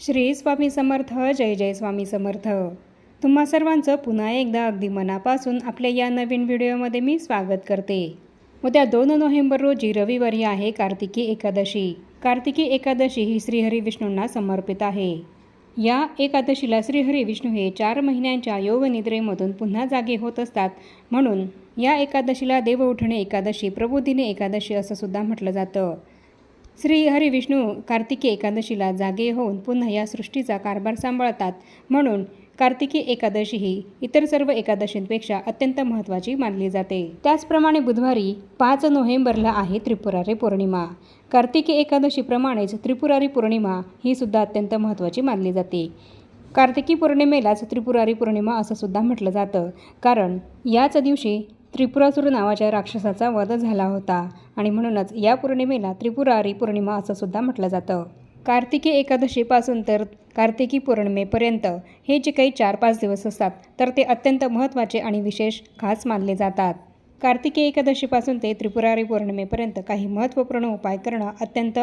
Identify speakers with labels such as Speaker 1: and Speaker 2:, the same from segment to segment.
Speaker 1: श्री स्वामी समर्थ जय जय स्वामी समर्थ. तुम्हा सर्वांचं पुन्हा एकदा अगदी मनापासून आपल्या या नवीन व्हिडिओमध्ये मी स्वागत करते. उद्या दोन नोव्हेंबर रोजी रविवारी आहे कार्तिकी एकादशी. कार्तिकी एकादशी ही श्रीहरी विष्णूंना समर्पित आहे. या एकादशीला श्रीहरी विष्णू हे चार महिन्यांच्या योगनिद्रेमधून पुन्हा जागे होत असतात. म्हणून या एकादशीला देव उठणे एकादशी प्रबोधिनी एकादशी असं सुद्धा म्हटलं जातं. श्री हरी विष्णू कार्तिकी एकादशीला जागे होऊन पुन्हा या सृष्टीचा कारभार सांभाळतात. म्हणून कार्तिकी एकादशी ही इतर सर्व एकादशींपेक्षा अत्यंत महत्त्वाची मानली जाते. त्याचप्रमाणे बुधवारी पाच नोव्हेंबरला आहे त्रिपुरारी पौर्णिमा. कार्तिकी एकादशीप्रमाणेच त्रिपुरारी पौर्णिमा ही सुद्धा अत्यंत महत्त्वाची मानली जाते. कार्तिकी पौर्णिमेलाच त्रिपुरारी पौर्णिमा असं सुद्धा म्हटलं जातं. कारण याच दिवशी त्रिपुरासूर नावाच्या राक्षसाचा वध झाला होता. आणि म्हणूनच या पौर्णिमेला त्रिपुरारी पौर्णिमा असं सुद्धा म्हटलं जातं. कार्तिकी एकादशीपासून तर कार्तिकी पौर्णिमेपर्यंत हे जे काही चार पाच दिवस असतात तर ते अत्यंत महत्त्वाचे आणि विशेष खास मानले जातात. कार्तिकी एकादशीपासून ते त्रिपुरारी पौर्णिमेपर्यंत काही महत्त्वपूर्ण उपाय करणं अत्यंत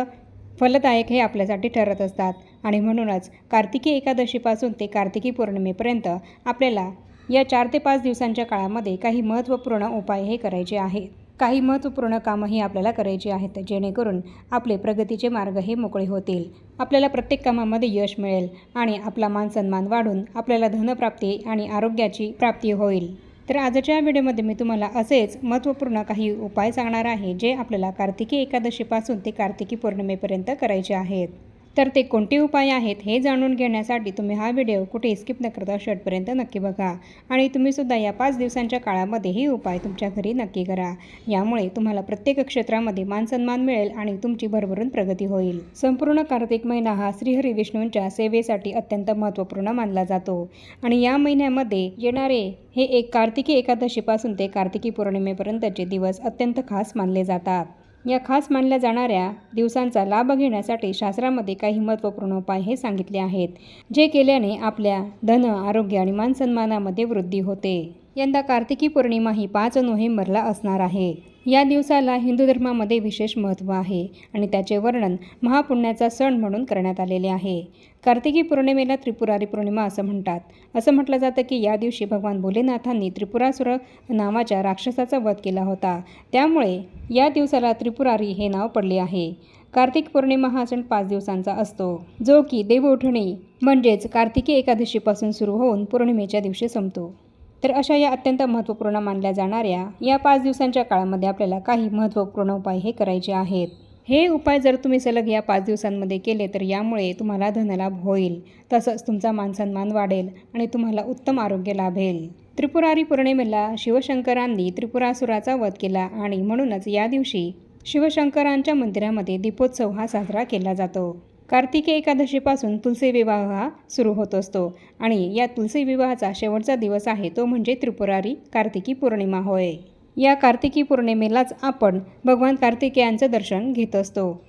Speaker 1: फलदायक हे आपल्यासाठी ठरत असतात. आणि म्हणूनच कार्तिकी एकादशीपासून ते कार्तिकी पौर्णिमेपर्यंत आपल्याला या चार ते पाच दिवसांच्या काळामध्ये काही महत्त्वपूर्ण उपाय हे करायचे आहेत. काही महत्त्वपूर्ण कामंही आपल्याला करायची आहेत जेणेकरून आपले प्रगतीचे मार्ग हे मोकळे होतील. आपल्याला प्रत्येक कामामध्ये यश मिळेल आणि आपला मानसन्मान वाढून आपल्याला धनप्राप्ती आणि आरोग्याची प्राप्ती होईल. तर आजच्या व्हिडिओमध्ये मी तुम्हाला असेच महत्त्वपूर्ण काही उपाय सांगणार आहे जे आपल्याला कार्तिकी एकादशीपासून ते कार्तिकी पौर्णिमेपर्यंत करायचे आहेत. तर ते कोणते उपाय आहेत हे जाणून घेण्यासाठी तुम्ही हा व्हिडिओ कुठे स्किप न करता शेवटपर्यंत नक्की बघा. आणि तुम्हीसुद्धा या पाच दिवसांच्या काळामध्ये हे उपाय तुमच्या घरी नक्की करा. यामुळे तुम्हाला प्रत्येक क्षेत्रामध्ये मानसन्मान मिळेल आणि तुमची भरभरून प्रगती होईल. संपूर्ण कार्तिक महिना हा श्रीहरी विष्णूंच्या सेवेसाठी अत्यंत महत्त्वपूर्ण मानला जातो. आणि या महिन्यामध्ये येणारे हे एक कार्तिकी एकादशीपासून ते कार्तिकी पौर्णिमेपर्यंतचे दिवस अत्यंत खास मानले जातात. या खास मानल्या जाणाऱ्या दिवसांचा लाभ घेण्यासाठी शास्त्रामध्ये काही महत्त्वपूर्ण उपाय हे सांगितले आहेत जे केल्याने आपल्या धन आरोग्य आणि मानसन्मानामध्ये वृद्धी होते. यंदा कार्तिकी पौर्णिमा ही पाच नोव्हेंबरला असणार आहे. या दिवसाला हिंदू धर्मामध्ये विशेष महत्त्व आहे आणि त्याचे वर्णन महापुण्याचा सण म्हणून करण्यात आलेले आहे. कार्तिकी पौर्णिमेला त्रिपुरारी पौर्णिमा असं म्हणतात. असं म्हटलं जातं की या दिवशी भगवान भोलेनाथांनी त्रिपुरासुर नावाच्या राक्षसाचा वध केला होता. त्यामुळे या दिवसाला त्रिपुरारी हे नाव पडले आहे. कार्तिक पौर्णिमा हा सण पाच दिवसांचा असतो. जो की देवउठणी म्हणजेच कार्तिकी एकादशीपासून सुरू होऊन पौर्णिमेच्या दिवशी संपतो. तर अशा या अत्यंत महत्त्वपूर्ण मानल्या जाणाऱ्या या पाच दिवसांच्या काळामध्ये आपल्याला काही महत्त्वपूर्ण उपाय हे करायचे आहेत. हे उपाय जर तुम्ही सलग या पाच दिवसांमध्ये केले तर यामुळे तुम्हाला धनलाभ होईल तसंच तुमचा मानसन्मान वाढेल आणि तुम्हाला उत्तम आरोग्य लाभेल. त्रिपुरारी पौर्णिमेला शिवशंकरांनी त्रिपुरासुराचा वध केला आणि म्हणूनच या दिवशी शिवशंकरांच्या मंदिरामध्ये दीपोत्सव हा साजरा केला जातो. कार्तिकी एकादशीपासून तुलसी विवाह हा सुरू होत असतो आणि या तुलसी विवाहाचा शेवटचा दिवस आहे तो म्हणजे त्रिपुरारी कार्तिकी पौर्णिमा होय. या कार्तिकी पौर्णिमेलाच आपण भगवान कार्तिकेयांचं दर्शन घेत असतो.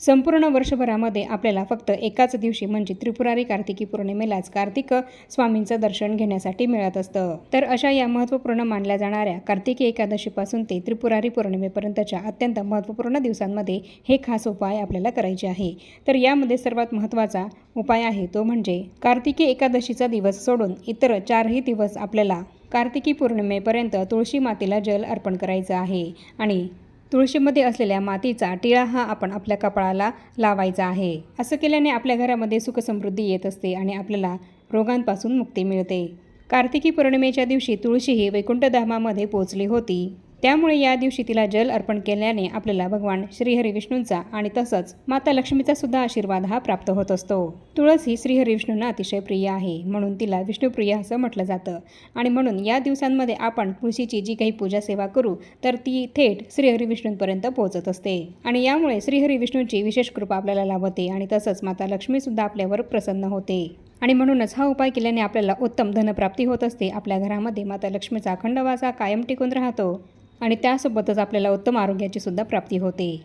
Speaker 1: संपूर्ण वर्षभरामध्ये आपल्याला फक्त एकाच दिवशी म्हणजे त्रिपुरारी कार्तिकी पौर्णिमेलाच कार्तिक स्वामींचं दर्शन घेण्यासाठी मिळत असतं. तर अशा या महत्त्वपूर्ण मानल्या जाणाऱ्या कार्तिकी एकादशीपासून ते त्रिपुरारी पौर्णिमेपर्यंतच्या अत्यंत महत्त्वपूर्ण दिवसांमध्ये हे खास उपाय आपल्याला करायचे आहे. तर यामध्ये सर्वात महत्त्वाचा उपाय आहे तो म्हणजे कार्तिकी एकादशीचा दिवस सोडून इतर चारही दिवस आपल्याला कार्तिकी पौर्णिमेपर्यंत तुळशी मातेला जल अर्पण करायचं आहे. आणि तुळशीमध्ये असलेल्या मातीचा टिळा हा आपण आपल्या कपाळाला लावायचा आहे. असं केल्याने आपल्या घरामध्ये सुखसमृद्धी येत असते आणि आपल्याला रोगांपासून मुक्ती मिळते. कार्तिकी पौर्णिमेच्या दिवशी तुळशी ही वैकुंठधामामध्ये पोचली होती. त्यामुळे या दिवशी तिला जल अर्पण केल्याने आपल्याला भगवान श्रीहरी विष्णूंचा आणि तसंच माता लक्ष्मीचा सुद्धा आशीर्वाद हा प्राप्त होत असतो. तुळस ही श्रीहरी विष्णूंना अतिशय प्रिय आहे म्हणून तिला विष्णुप्रिय असं म्हटलं जातं. आणि म्हणून या दिवसांमध्ये आपण तुळशीची जी काही पूजा सेवा करू तर ती थेट श्रीहरी विष्णूंपर्यंत पोहोचत असते. आणि यामुळे श्रीहरी विष्णूंची विशेष कृपा आपल्याला लाभते आणि तसंच माता लक्ष्मीसुद्धा आपल्यावर प्रसन्न होते. आणि म्हणूनच हा उपाय केल्याने आपल्याला उत्तम धनप्राप्ती होत असते. आपल्या घरामध्ये माता लक्ष्मीचा अखंड वासा कायम टिकून राहतो. आणि त्यासोबतच आपल्याला उत्तम आरोग्याची सुद्धा प्राप्ती होते.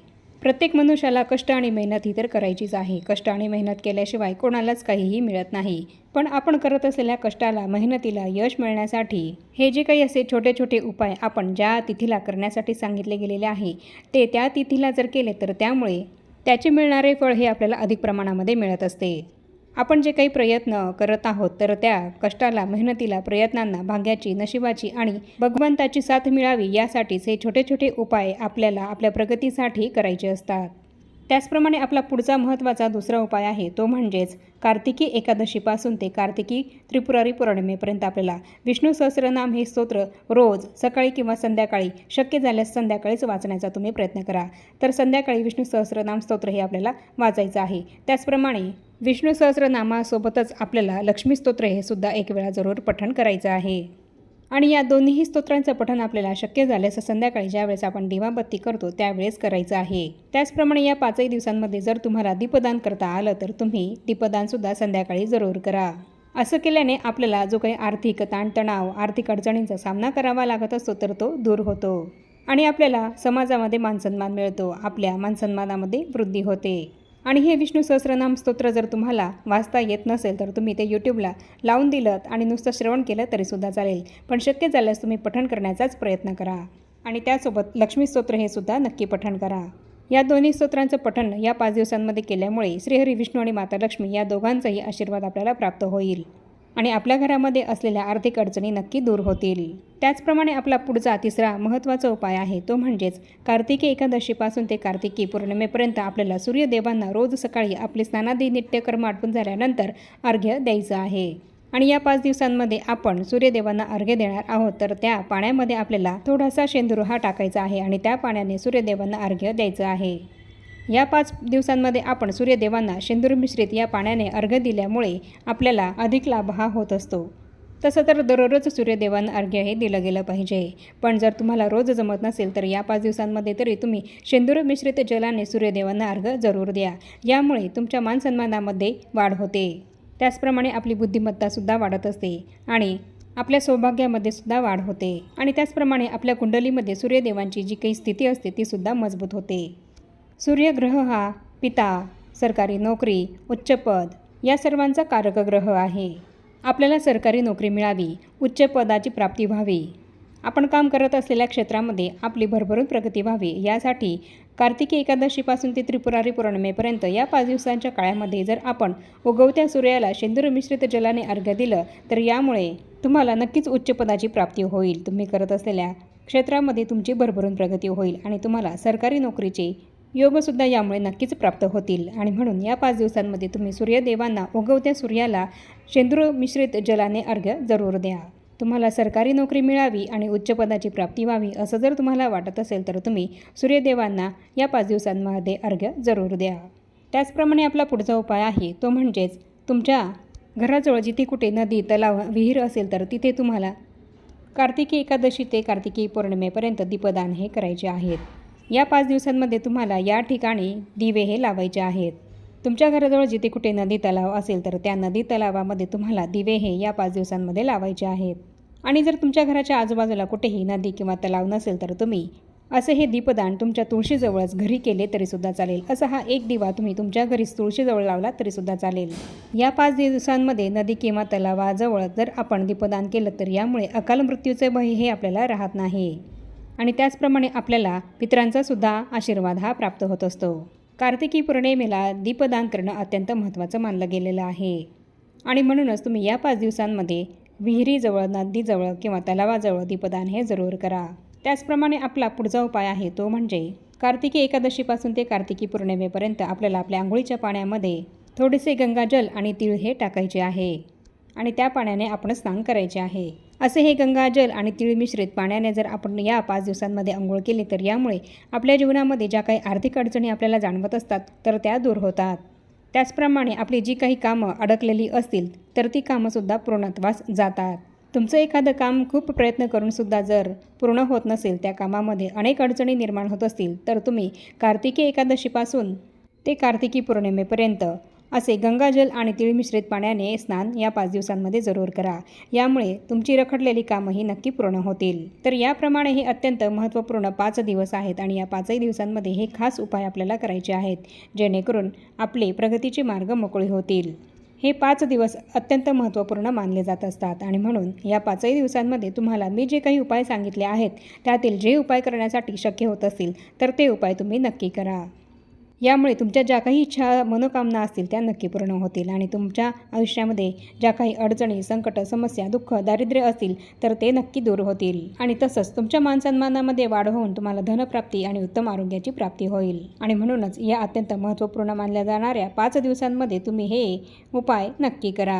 Speaker 1: प्रत्येक मनुष्याला कष्ट आणि मेहनत ही तर करायचीच आहे. कष्ट आणि मेहनत केल्याशिवाय कोणालाच काहीही मिळत नाही. पण आपण करत असलेल्या कष्टाला मेहनतीला यश मिळण्यासाठी हे जे काही असे छोटे छोटे उपाय आपण ज्या तिथीला करण्यासाठी सांगितले गेलेले आहे ते त्या तिथीला जर केले तर त्यामुळे त्याचे मिळणारे फळ हे आपल्याला अधिक प्रमाणामध्ये मिळत असते. आपण जे काही प्रयत्न करत आहोत तर त्या कष्टाला मेहनतीला प्रयत्नांना भाग्याची नशिबाची आणि भगवंताची साथ मिळावी यासाठीच हे छोटे छोटे उपाय आपल्याला आपल्या प्रगतीसाठी करायचे असतात. त्याचप्रमाणे आपला पुढचा महत्त्वाचा दुसरा उपाय आहे तो म्हणजेच कार्तिकी एकादशीपासून ते कार्तिकी त्रिपुरारी पौर्णिमेपर्यंत आपल्याला विष्णू सहस्रनाम हे स्तोत्र रोज सकाळी किंवा संध्याकाळी शक्य झाल्यास संध्याकाळीच वाचण्याचा तुम्ही प्रयत्न करा. तर संध्याकाळी विष्णू सहस्रनाम स्तोत्र हे आपल्याला वाचायचं आहे. त्याचप्रमाणे विष्णू सहस्रनामासोबतच आपल्याला लक्ष्मी स्तोत्र हे सुद्धा एक वेळा जरूर पठण करायचं आहे. आणि या दोन्हीही स्तोत्रांचं पठण आपल्याला शक्य झाल्यास संध्याकाळी ज्यावेळेस आपण दिवाबत्ती करतो त्यावेळेस करायचं आहे. त्याचप्रमाणे या पाचही दिवसांमध्ये जर तुम्हाला दीपदान करता आलं तर तुम्ही दीपदानसुद्धा संध्याकाळी जरूर करा. असं केल्याने आपल्याला जो काही आर्थिक ताणतणाव आर्थिक अडचणींचा सामना करावा लागत असतो तर तो दूर होतो. आणि आपल्याला समाजामध्ये मानसन्मान मिळतो. आपल्या मानसन्मानामध्ये वृद्धी होते. आणि हे विष्णू सहस्रनाम स्तोत्र जर तुम्हाला वाचता येत नसेल तर तुम्ही ते यूट्यूबला लावून दिलं आणि नुसतं श्रवण केलं तरीसुद्धा चालेल. पण शक्य झाल्यास तुम्ही पठण करण्याचाच प्रयत्न करा. आणि त्यासोबत लक्ष्मी स्तोत्र हे सुद्धा नक्की पठण करा. या दोन्ही स्तोत्रांचं पठण या पाच दिवसांमध्ये केल्यामुळे श्रीहरी विष्णू आणि माता लक्ष्मी या दोघांचाही आशीर्वाद आपल्याला प्राप्त होईल. आणि आपल्या घरामध्ये असलेल्या आर्थिक अडचणी नक्की दूर होतील. त्याचप्रमाणे आपला पुढचा तिसरा महत्त्वाचा उपाय आहे तो म्हणजेच कार्तिकी एकादशीपासून ते कार्तिकी पौर्णिमेपर्यंत आपल्याला सूर्यदेवांना रोज सकाळी आपले स्नानादी नित्यकर्म आटपून झाल्यानंतर अर्घ्य द्यायचं आहे. आणि या पाच दिवसांमध्ये आपण सूर्यदेवांना अर्घ्य देणार आहोत तर त्या पाण्यामध्ये आपल्याला थोडासा शेंदूर हा टाकायचा आहे आणि त्या पाण्याने सूर्यदेवांना अर्घ्य द्यायचं आहे. या पाच दिवसांमध्ये आपण सूर्यदेवांना शेंदूर मिश्रित या पाण्याने अर्घ्य दिल्यामुळे आपल्याला अधिक लाभ हा होत असतो. तसं तर दररोज सूर्यदेवांना अर्घ्य हे दिलं गेलं पाहिजे. पण जर तुम्हाला रोज जमत नसेल तर या पाच दिवसांमध्ये तरी तुम्ही शेंदूर मिश्रित जलाने सूर्यदेवांना अर्घ्य जरूर द्या. यामुळे तुमच्या मानसन्मानामध्ये वाढ होते. त्याचप्रमाणे आपली बुद्धिमत्तासुद्धा वाढत असते आणि आपल्या सौभाग्यामध्ये सुद्धा वाढ होते. आणि त्याचप्रमाणे आपल्या कुंडलीमध्ये सूर्यदेवांची जी काही स्थिती असते ती सुद्धा मजबूत होते. सूर्यग्रह हा पिता सरकारी नोकरी उच्चपद या सर्वांचा कारक ग्रह आहे. आपल्याला सरकारी नोकरी मिळावी उच्च पदाची प्राप्ती व्हावी. आपण काम करत असलेल्या क्षेत्रामध्ये आपली भरभरून प्रगती व्हावी यासाठी कार्तिकी एकादशीपासून ते त्रिपुरारी पौर्णिमेपर्यंत या पाच दिवसांच्या काळामध्ये जर आपण उगवत्या सूर्याला शेंदूर मिश्रित जलाने अर्घ्य दिलं तर यामुळे तुम्हाला नक्कीच उच्च पदाची प्राप्ती होईल. तुम्ही करत असलेल्या क्षेत्रामध्ये तुमची भरभरून प्रगती होईल आणि तुम्हाला सरकारी नोकरीचे योगसुद्धा यामुळे नक्कीच प्राप्त होतील. आणि म्हणून या पाच दिवसांमध्ये तुम्ही सूर्यदेवांना उगवत्या सूर्याला शेंद्र मिश्रित जलाने अर्घ्य जरूर द्या. तुम्हाला सरकारी नोकरी मिळावी आणि उच्च पदाची प्राप्ती व्हावी असं जर तुम्हाला वाटत असेल तर तुम्ही सूर्यदेवांना या पाच दिवसांमध्ये अर्घ्य जरूर द्या. त्याचप्रमाणे आपला पुढचा उपाय आहे तो म्हणजेच तुमच्या घराजवळ जिथे कुठे नदी तलाव विहीर असेल तर तिथे तुम्हाला कार्तिकी एकादशी ते कार्तिकी पौर्णिमेपर्यंत दीपदान हे करायचे आहेत. या पाच दिवसांमध्ये तुम्हाला या ठिकाणी दिवे हे लावायचे आहेत. तुमच्या घराजवळ जिथे कुठे नदी तलाव असेल तर त्या नदी तलावामध्ये तुम्हाला दिवे हे या पाच दिवसांमध्ये लावायचे आहेत. आणि जर तुमच्या घराच्या आजूबाजूला कुठेही नदी किंवा तलाव नसेल तर तुम्ही असे हे दीपदान तुमच्या तुळशीजवळच घरी केले तरीसुद्धा चालेल. असा हा एक दिवा तुम्ही तुमच्या घरीच तुळशीजवळ लावला तरीसुद्धा चालेल. या पाच दिवसांमध्ये नदी किंवा तलावाजवळ जर आपण दीपदान केलं तर यामुळे अकाल मृत्यूचे भय हे आपल्याला राहत नाही. आणि त्याचप्रमाणे आपल्याला पितरांचासुद्धा आशीर्वाद हा प्राप्त होत असतो. कार्तिकी पौर्णिमेला दीपदान करणं अत्यंत महत्त्वाचं मानलं गेलेलं आहे. आणि म्हणूनच तुम्ही या पाच दिवसांमध्ये विहिरीजवळ नदीजवळ किंवा तलावाजवळ दीपदान हे जरूर करा. त्याचप्रमाणे आपला पुढचा उपाय आहे तो म्हणजे कार्तिकी एकादशीपासून ते कार्तिकी पौर्णिमेपर्यंत आपल्याला आपल्या आंघोळीच्या पाण्यामध्ये थोडेसे गंगाजल आणि तीळ हे टाकायचे आहे. आणि त्या पाण्याने आपण स्नान करायचे आहे. असे हे गंगाजल आणि तीळ मिश्रित पाण्याने जर आपण या पाच दिवसांमध्ये आंघोळ केली तर यामुळे आपल्या जीवनामध्ये ज्या काही आर्थिक अडचणी आपल्याला जाणवत असतात तर त्या दूर होतात. त्याचप्रमाणे आपली जी काही कामं अडकलेली असतील तर ती कामंसुद्धा पूर्णत्वास जातात. तुमचं एखादं काम खूप प्रयत्न करूनसुद्धा जर पूर्ण होत नसेल त्या कामामध्ये अनेक अडचणी निर्माण होत असतील तर तुम्ही कार्तिकी एकादशीपासून ते कार्तिकी पौर्णिमेपर्यंत असे गंगाजल आणि तीळ मिश्रित पाण्याने स्नान या पाच दिवसांमध्ये जरूर करा. यामुळे तुमची रखडलेली कामंही नक्की पूर्ण होतील. तर याप्रमाणे हे अत्यंत महत्त्वपूर्ण पाच दिवस आहेत आणि या पाचही दिवसांमध्ये हे खास उपाय आपल्याला करायचे आहेत जेणेकरून आपले प्रगतीचे मार्ग मोकळे होतील. हे पाच दिवस अत्यंत महत्त्वपूर्ण मानले जात असतात आणि म्हणून या पाचही दिवसांमध्ये तुम्हाला मी जे काही उपाय सांगितले आहेत त्यातील जे उपाय करण्यासाठी शक्य होत असतील तर ते उपाय तुम्ही नक्की करा. यामुळे तुमच्या ज्या काही इच्छा मनोकामना असतील त्या नक्की पूर्ण होतील आणि तुमच्या आयुष्यामध्ये ज्या काही अडचणी संकट समस्या दुःख दारिद्र्य असतील तर ते नक्की दूर होतील. आणि तसंच तुमच्या मानसन्मानामध्ये वाढ होऊन तुम्हाला धनप्राप्ती आणि उत्तम आरोग्याची प्राप्ती होईल. आणि म्हणूनच या अत्यंत महत्त्वपूर्ण मानल्या जाणाऱ्या पाच दिवसांमध्ये तुम्ही हे उपाय नक्की करा.